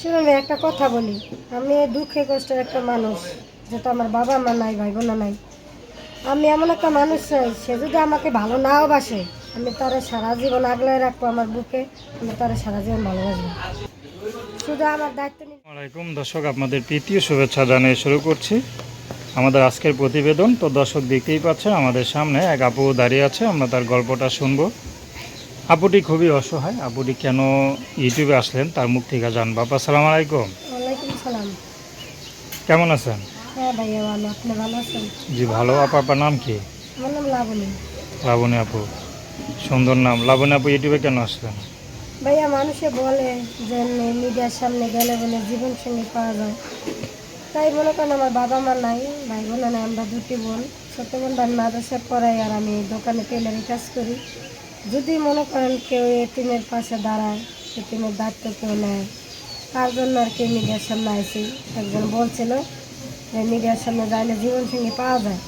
শুনুন একটা কথা বলি। আমি দুঃখে কষ্টের একটা মানুষ, যেটা আমার বাবা মা নাই ভাই বোনা নাই। আমি এমন একটা মানুষ চাই, সে যদি আমাকে ভালো নাও বাসে, আমি তারা সারা জীবন আগলায় রাখব আমার বুকে, আমি তারা সারা জীবন ভালোবাসবো। শুধু আমার দায়িত্ব নিয়ে আসসালামাইকুম দর্শক, আপনাদের তৃতীয় শুভেচ্ছা জানিয়ে শুরু করছি। আমাদের আজকের প্রতিবেদন, তো দর্শক দেখতেই পাচ্ছেন, আমাদের সামনে এক আপু দাঁড়িয়ে আছে, আমরা তার গল্পটা শুনব। আপুটি খুবই অসহায়। আপুটি কেন ইউটিউবে আসলেন? তার মুখ থেকে জানব। আপা সালাম আলাইকুম। কেমন আছেন? হ্যাঁ আছেন? জি ভালো। আপা আপনার নাম কি? লাবণী। আপু। সুন্দর নাম। লাবণী আপু ইউটিউবে কেন আসলেন? ভাইয়া মানুষে বলে যে মিডিয়ার সামনে গেলে বলে জীবন সঙ্গী পাওয়া যায়। তাই মনে করেন আমার বাবা মা নাই। ভাই বোন নাই আমরা দুটি বোন। ভাই মাদ্রাসা পড়াই আর আমি দোকানে টেলারি কাজ করি। যদি মনে করেন কেউ এতিমের পাশে দাঁড়ায়, এতিমের দায়িত্ব কেউ নেয়, তার জন্য আর কি মিডিয়ার সামনে আইসি। একজন বলছিল যে, মিডিয়ার সামনে যাইলে জীবন সঙ্গী পাওয়া যায়।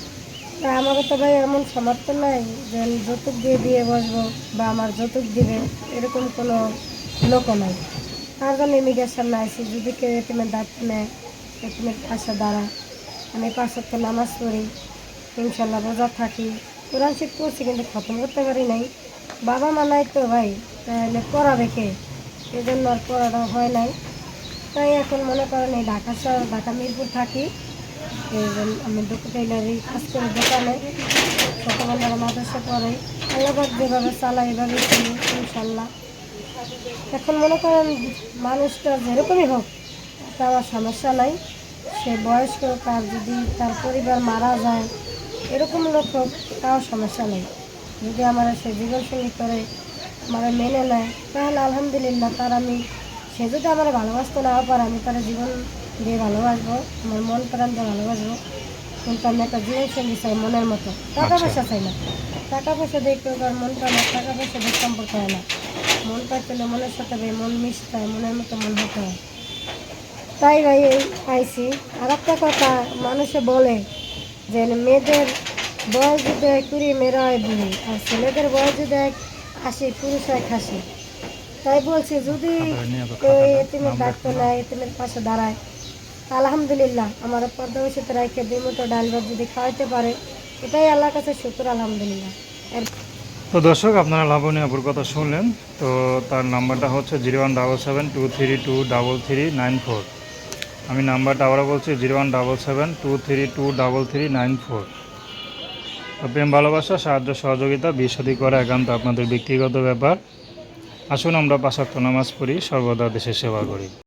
তা আমাকে তো ভাই এমন সামর্থ্য নাই যে যৌতুক দিয়ে বিয়ে বসবো বা আমার যৌতুক দিবে, এরকম কোনো লোকও নাই। তার জন্য মিডিয়ার সামনে আসি যদি কেউ এটিমের দায়িত্ব নেয় এটিমের পাশে দাঁড়ায়, আমি পাঁচত্ব নামাজ পড়ি, ইনশাল্লাহ রোজা থাকি কোরআন শিখ করছি কিন্তু খতম করতে পারি নাই। বাবা মা নাই তো ভাই, তাহলে পড়াবে কে? এই জন্য আর পড়াটা হয় নাই। তাই এখন মনে করেন এই ঢাকা শহর, ঢাকা মিরপুর থাকি। আমি দুটো টেলারি কাজ করি দোকানে। ছোটোবেলার মাদ্রাসা পড়াই। আল্লাহবাদ যেভাবে চালাই এভাবে চলি ইনশাল্লাহ। এখন মনে করেন মানুষটা যেরকমই হোক তা আমার সমস্যা নাই। সে বয়স্ক, তার যদি তার পরিবার মারা যায় এরকম লোক হোক তাও সমস্যা নেই। যদি আমার সে জীবনসঙ্গী করে আমার মেনে নেয় তাহলে আলহামদুলিল্লাহ তার আমি সে যদি আমার ভালোবাসতে নাও পারে আমি তার জীবন দিয়ে ভালোবাসবো আমার মন প্রাণ দিয়ে ভালোবাসবো। কিন্তু আমি একটা জীবনসঙ্গী চাই মনের মতো। টাকা আচ্ছা। পয়সা চাই না। টাকা পয়সা দিয়ে কেউ তার মন প্রাণ টাকা পয়সা দিয়ে সম্পর্ক হয় না। মন পাইলে মনের সাথে ভাই মন মিশতে হয় মনের মতো মন হতে হয়। তাই ভাই এই আইসি। আর একটা কথা মানুষে বলে যে মেয়েদের বয়স যদি হয় কুড়ি মেয়েরা হয় বুড়ি আর ছেলেদের বয়স যদি হয় আশি পুরুষ হয় খাসি তাই বলছি যদি কেউ এতিমের দায়িত্ব নেয় এতিমের পাশে দাঁড়ায়। আলহামদুলিল্লাহ আমার বসেতে রাখে দুই মুঠো ডাল ভাত যদি খাওয়াইতে পারে এটাই আল্লাহর কাছে শুক্র আলহামদুলিল্লাহ। তো দর্শক আপনারা লাবণী আপুর কথা শুনলেন। তো তার নাম্বারটা হচ্ছে zero one double seven two three two double three nine four. আমি নাম্বারটা আবারও বলছি, zero one double seven two three two double three nine four. প্রেম, ভালোবাসা, সাহায্য, সহযোগিতা বিশদী করা একান্ত আপনাদের ব্যক্তিগত ব্যাপার। আসুন আমরা পাশাক্ত নামাজ পড়ি, সর্বদা দেশের সেবা করি।